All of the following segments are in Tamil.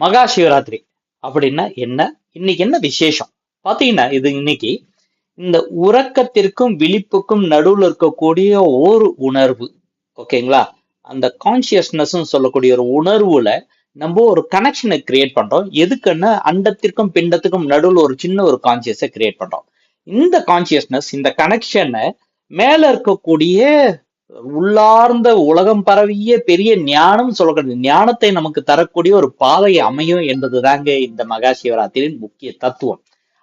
மகா சிவராத்திரி அப்படின்னா என்ன? இன்னைக்கு என்ன விசேஷம்? பாத்தீங்கன்னா இது இன்னைக்கு இந்த உறக்கத்திற்கும் விழிப்புக்கும் நடுவில் இருக்கக்கூடிய ஒரு உணர்வு. ஓகேங்களா? அந்த கான்சியஸ்னஸ் சொல்லக்கூடிய ஒரு உணர்வுல நம்ம ஒரு கனெக்ஷனை கிரியேட் பண்றோம். எதுக்குன்னா அண்டத்திற்கும் பிண்டத்துக்கும் நடுவில் ஒரு சின்ன ஒரு கான்சியஸை கிரியேட் பண்றோம். இந்த கான்சியஸ்னஸ் இந்த கனெக்ஷனை மேல இருக்கக்கூடிய உள்ளார்ந்த உலகம் பரவிய பெரிய ஞானம் சொல்லக்கூடிய ஞானத்தை நமக்கு தரக்கூடிய ஒரு பாதை அமையும் என்பதுதாங்க இந்த மகா சிவராத்திரியின் முக்கிய தத்துவம்.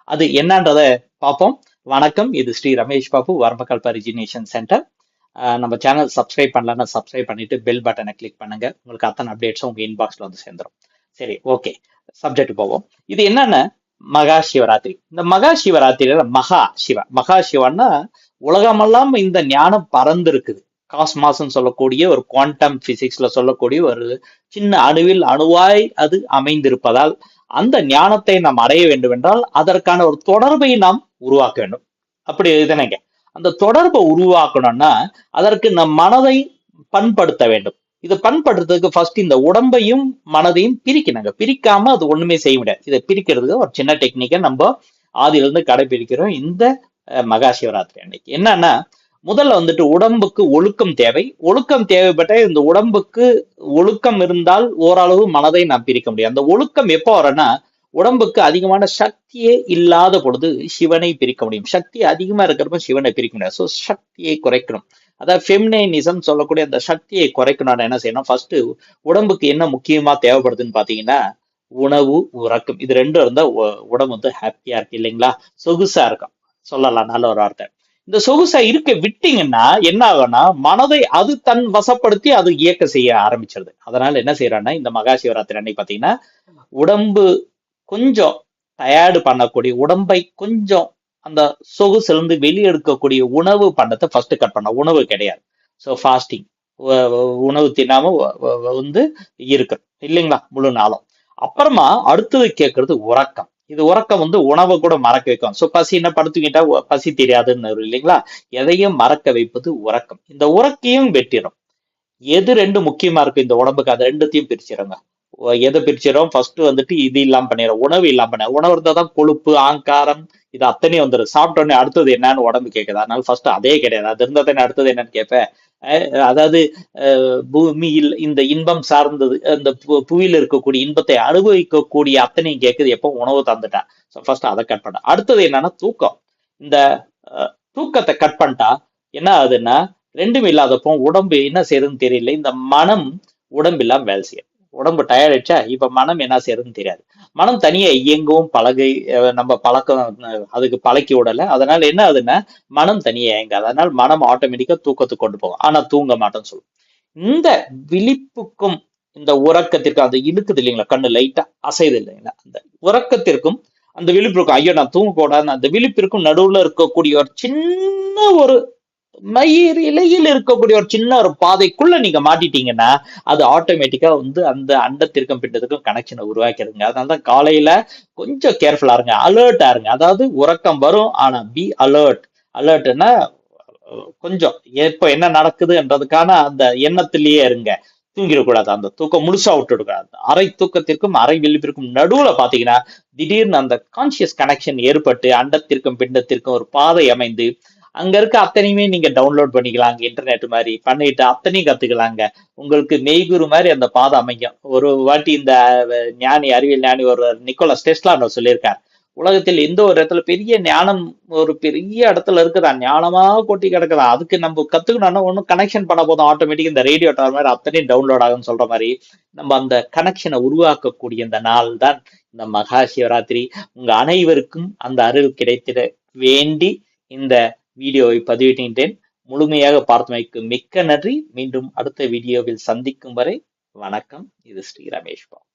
அது என்னன்றத பார்ப்போம். வணக்கம். இது ஸ்ரீ ரமேஷ் பாபு வர்மக்கல் பரிஜினேஷன் சென்டர். நம்ம சேனல் சப்ஸ்கிரைப் பண்ணலன்னா சப்ஸ்கிரைப் பண்ணிட்டு பெல் பட்டனை கிளிக் பண்ணுங்க. உங்களுக்கு அத்தனை அப்டேட்ஸும் உங்க இன்பாக்ஸ்ல வந்து சேர்ந்துடும் சரி ஓகே சப்ஜெக்ட் போவோம். இது என்னன்னா? மகா சிவராத்திரி இந்த மகா சிவராத்திரியில மகா சிவா. மகா சிவன்னா உலகமெல்லாம் இந்த ஞானம் பறந்து இருக்குது காஸ்மாஸ்ன்னு சொல்லக்கூடிய ஒரு குவாண்டம் பிசிக்ஸ்ல சொல்லக்கூடிய ஒரு சின்ன அணுவில் அணுவாய் அது அமைந்திருப்பதால் அந்த ஞானத்தை நாம் அடைய வேண்டும் என்றால் அதற்கான ஒரு தொடர்பை நாம் உருவாக்க வேண்டும். அப்படி இதுனங்க அந்த தொடர்பை உருவாக்கணும்னா அதற்கு நம் மனதை பண்படுத்த வேண்டும். இதை பண்படுத்துறதுக்கு ஃபர்ஸ்ட் இந்த உடம்பையும் மனதையும் பிரிக்கணுங்க. பிரிக்காம அது ஒண்ணுமே செய்ய முடியாது. இதை பிரிக்கிறதுக்கு ஒரு சின்ன டெக்னிக்கை நம்ம ஆதியிலிருந்து கடைபிடிக்கிறோம் இந்த மகா சிவராத்திரி அன்னைக்கு. என்னன்னா முதல்ல வந்துட்டு உடம்புக்கு ஒழுக்கம் தேவை. ஒழுக்கம் தேவைப்பட்ட இந்த உடம்புக்கு ஒழுக்கம் இருந்தால் ஓரளவு மனதை நாம் பிரிக்க முடியும். அந்த ஒழுக்கம் எப்போ வரனா உடம்புக்கு அதிகமான சக்தியே இல்லாத பொழுது சிவனை பிரிக்க முடியும். சக்தி அதிகமா இருக்கிறப்ப சிவனை பிரிக்க முடியாது. ஸோ சக்தியை குறைக்கணும். அதாவது ஃபெமினைனிசம் சொல்லக்கூடிய அந்த சக்தியை குறைக்கணும்னு என்ன செய்யணும்? ஃபர்ஸ்ட் உடம்புக்கு என்ன முக்கியமா தேவைப்படுதுன்னு பாத்தீங்கன்னா உணவு உறக்கம். இது ரெண்டும் இருந்தா உடம்பு வந்து ஹாப்பியா இருக்கு இல்லைங்களா? சொகுசா இருக்கும். சொல்லலாம். நல்ல ஒரு வார்த்தை. இந்த சொகுசா இருக்க விட்டீங்கன்னா என்ன ஆகும்னா மனதை அது தன் வசப்படுத்தி அது இயக்க செய்ய ஆரம்பிச்சிருது. அதனால என்ன செய்யறான்னா இந்த மகா சிவராத்திரி அன்னைக்கு பாத்தீங்கன்னா உடம்பு கொஞ்சம் டயர்டு பண்ணக்கூடிய உடம்பை கொஞ்சம் அந்த சொகுசிலிருந்து வெளியெடுக்கக்கூடிய உணவு பண்ணத்தை ஃபர்ஸ்ட் கட் பண்ண உணவு கிடையாது. ஸோ ஃபாஸ்டிங் உணவு தின்னாம வந்து இருக்கிறோம் இல்லைங்களா? முழு நாளும். அப்புறமா அடுத்தது கேட்கறது உறக்கம். இது உறக்கம் வந்து உணவை கூட மறக்க வைக்கும். ஸோ பசின்னா படுத்துக்கிட்டா பசி தெரியாதுன்னு இல்லைங்களா? எதையும் மறக்க வைப்பது உறக்கம். இந்த உறக்கையும் வெட்டிடும் எது ரெண்டு முக்கியமா இருக்கு? இந்த உடம்புக்கு அது ரெண்டுத்தையும் பிரிச்சிருங்க. எதை பிரிச்சிடும் ஃபர்ஸ்ட் வந்துட்டு இது இல்லாம பண்ணிடும் உணவு இல்லாம பண்ண உணவு இருந்தால் தான் கொழுப்பு ஆங்காரம் இது அத்தனையும் வந்துடும் சாப்பிட்டோன்னே அடுத்தது என்னன்னு உடம்பு கேட்குது. அதனால ஃபர்ஸ்ட் அதே கிடையாது. அது இருந்தால் தானே அடுத்தது என்னன்னு கேட்பேன். அதாவது பூமியில் இந்த இன்பம் சார்ந்தது அந்த புவியில் இருக்கக்கூடிய இன்பத்தை அனுபவிக்கக்கூடிய அத்தனையும் கேட்குது. எப்போ? உணவு தந்துட்டேன் ஸோ ஃபர்ஸ்ட் அதை கட் பண்ண. அடுத்தது என்னன்னா தூக்கம். இந்த தூக்கத்தை கட் பண்ணிட்டா என்ன ஆகுதுன்னா ரெண்டும் இல்லாதப்போ உடம்பு என்ன செய்யுதுன்னு தெரியல. இந்த மனம் உடம்பு இல்லாம வேலை செய்யும். உடம்பு டயர்டாயிடுச்சா இப்ப மனம் என்ன செய்யறதுன்னு தெரியாது. மனம் தனியா இயங்கவும் பழகை நம்ம பழக்கம் அதுக்கு பழக்கி விடல. அதனால என்ன ஆகுதுன்னா மனம் தனியா இயங்காது. அதனால மனம் ஆட்டோமேட்டிக்கா தூக்கத்துக்கு கொண்டு போகும். ஆனா தூங்க மாட்டேன்னு சொல்லும் இந்த விழிப்புக்கும் இந்த உறக்கத்திற்கும் அது இழுக்குது இல்லைங்களா கண்ணு லைட்டா அசைது இல்லைங்களா அந்த உறக்கத்திற்கும் அந்த விழிப்பு இருக்கும் ஐயோ நான் தூங்க கூடாது அந்த விழிப்பிற்கும் நடுவுல இருக்கக்கூடிய ஒரு சின்ன ஒரு மயிர் இலையில் இருக்கக்கூடிய ஒரு சின்ன ஒரு பாதைக்குள்ள நீங்க மாட்டிட்டீங்கன்னா அது ஆட்டோமேட்டிக்கா வந்து அந்த அண்டத்திற்கும் பிண்டத்துக்கும் கனெக்ஷனை உருவாக்கிடுங்க அதனாலதான் காலையில கொஞ்சம் கேர்ஃபுல்லா இருங்க. அலர்ட்டா இருங்க. அதாவது உறக்கம் வரும் ஆனா பி அலர்ட் அலர்ட்னா கொஞ்சம் எப்ப என்ன நடக்குதுன்றதுக்கான அந்த எண்ணத்திலேயே இருங்க. தூங்கிடக்கூடாது. அந்த தூக்கம் முழுசா விட்டுடக்கூடாது. அரை தூக்கத்திற்கும் அரை விழிப்பிற்கும் நடுவுல பாத்தீங்கன்னா திடீர்னு அந்த கான்சியஸ் கனெக்ஷன் ஏற்பட்டு அண்டத்திற்கும் பிண்டத்திற்கும் ஒரு பாதை அமைந்து அங்க இருக்க அத்தனையுமே நீங்க டவுன்லோட் பண்ணிக்கலாங்க இன்டர்நெட் மாதிரி. பண்ணிட்டு அத்தனையும் கத்துக்கலாங்க. உங்களுக்கு மெய்குரு மாதிரி அந்த பாதை அமைக்கும் ஒரு வாட்டி இந்த ஞானி அறிவியல் ஞானி ஒரு நிக்கோலஸ் டெஸ்ட்லா சொல்லியிருக்காரு. உலகத்தில் எந்த ஒரு இடத்துல பெரிய ஞானம் ஒரு பெரிய இடத்துல இருக்குதா? ஞானமா கொட்டி கிடக்குதா? அதுக்கு நம்ம கத்துக்கணும்னா ஒன்றும் கனெக்ஷன் பண்ண போதும். ஆட்டோமேட்டிக் இந்த ரேடியோ டவர் மாதிரி அத்தனையும் டவுன்லோட் ஆகும்னு சொல்ற மாதிரி நம்ம அந்த கனெக்ஷனை உருவாக்கக்கூடிய இந்த நாள் தான் இந்த மகா சிவராத்திரி. உங்க அனைவருக்கும் அந்த அருள் கிடைத்திட வேண்டி இந்த வீடியோவை பதிவிட்டேன். முழுமையாக பார்த்தமைக்கு மிக்க நன்றி. மீண்டும் அடுத்த வீடியோவில் சந்திக்கும் வரை வணக்கம். இது ஸ்ரீ ரமேஷ் பாபு.